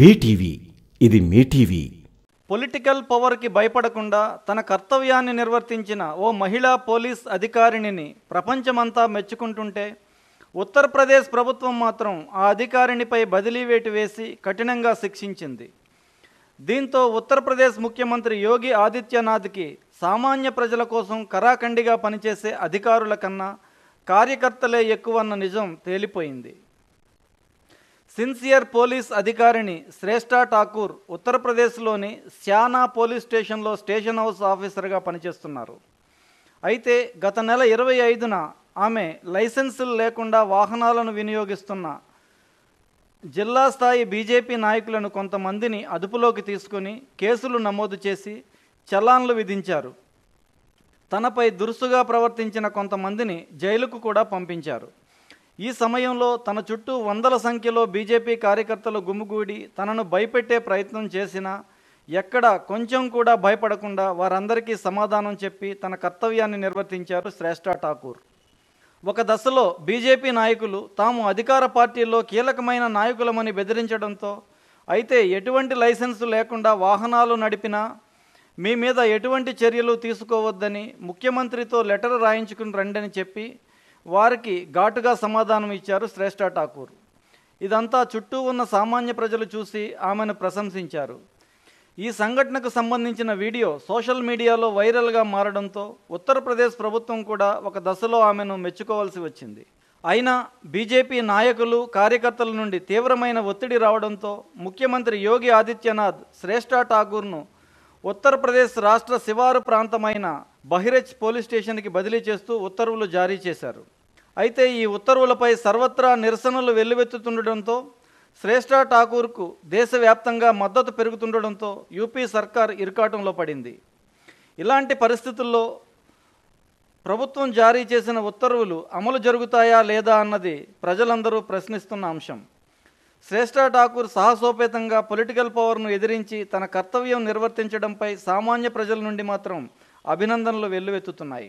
BTV ఇది మీ TV. Political పవర్కి భయపడకుండా తన కర్తవ్యాన్ని నిర్వర్తించిన ఓ మహిళా పోలీస్ అధికారిణిని ప్రపంచమంతా మెచ్చుకుంటుంటే ఉత్తరప్రదేశ్ ప్రభుత్వం మాత్రం ఆ అధికారిణిపై బదిలీ వేటు వేసి కఠినంగా శిక్షించింది. దీంతో ఉత్తరప్రదేశ్ ముఖ్యమంత్రి యోగి ఆదిత్యనాథ్కి సామాన్య ప్రజల కోసం కరాఖండిగా పనిచేసే అధికారుల కన్నా కార్యకర్తలే ఎక్కువన్న నిజం తేలిపోయింది. సిన్సియర్ పోలీస్ అధికారిని శ్రేష్ఠ ఠాకూర్ ఉత్తరప్రదేశ్లోని శ్యానా పోలీస్ స్టేషన్లో స్టేషన్ హౌస్ ఆఫీసర్గా పనిచేస్తున్నారు. అయితే గత నెల ఇరవై ఐదున ఆమె లైసెన్సులు లేకుండా వాహనాలను వినియోగిస్తున్న జిల్లా స్థాయి బీజేపీ నాయకులను కొంతమందిని అదుపులోకి తీసుకుని కేసులు నమోదు చేసి చలాన్లు విధించారు. తనపై దురుసుగా ప్రవర్తించిన కొంతమందిని జైలుకు కూడా పంపించారు. ఈ సమయంలో తన చుట్టూ వందల సంఖ్యలో బీజేపీ కార్యకర్తలు గుమిగూడి తనను భయపెట్టే ప్రయత్నం చేసినా ఎక్కడ కొంచెం కూడా భయపడకుండా వారందరికీ సమాధానం చెప్పి తన కర్తవ్యాన్ని నిర్వర్తించారు శ్రేష్ఠ ఠాకూర్. ఒక దశలో బీజేపీ నాయకులు తాము అధికార పార్టీల్లో కీలకమైన నాయకులమని బెదిరించడంతో అయితే ఎటువంటి లైసెన్సు లేకుండా వాహనాలు నడిపినా మీ మీద ఎటువంటి చర్యలు తీసుకోవద్దని ముఖ్యమంత్రితో లెటర్ రాయించుకుని రండని చెప్పి వారికి ఘాటుగా సమాధానం ఇచ్చారు శ్రేష్ఠ ఠాకూర్. ఇదంతా చుట్టూ ఉన్న సామాన్య ప్రజలు చూసి ఆమెను ప్రశంసించారు. ఈ సంఘటనకు సంబంధించిన వీడియో సోషల్ మీడియాలో వైరల్గా మారడంతో ఉత్తరప్రదేశ్ ప్రభుత్వం కూడా ఒక దశలో ఆమెను మెచ్చుకోవాల్సి వచ్చింది. అయినా బీజేపీ నాయకులు కార్యకర్తల నుండి తీవ్రమైన ఒత్తిడి రావడంతో ముఖ్యమంత్రి యోగి ఆదిత్యనాథ్ శ్రేష్ఠ ఠాకూర్ను ఉత్తరప్రదేశ్ రాష్ట్ర శివారు ప్రాంతమైన బహిరచ్ పోలీస్ స్టేషన్కి బదిలీ చేస్తూ ఉత్తర్వులు జారీ చేశారు. అయితే ఈ ఉత్తర్వులపై సర్వత్రా నిరసనలు వెల్లువెత్తుతుండటంతో శ్రేష్ఠ ఠాకూర్కు దేశవ్యాప్తంగా మద్దతు పెరుగుతుండడంతో యూపీ సర్కార్ ఇరుకాటంలో పడింది. ఇలాంటి పరిస్థితుల్లో ప్రభుత్వం జారీ చేసిన ఉత్తర్వులు అమలు జరుగుతాయా లేదా అన్నది ప్రజలందరూ ప్రశ్నిస్తున్న అంశం. శ్రేష్ఠ ఠాకూర్ సాహసోపేతంగా పొలిటికల్ పవర్ను ఎదిరించి తన కర్తవ్యం నిర్వర్తించడంపై సామాన్య ప్రజల నుండి మాత్రం అభినందనలు వెల్లువెత్తుతున్నాయి.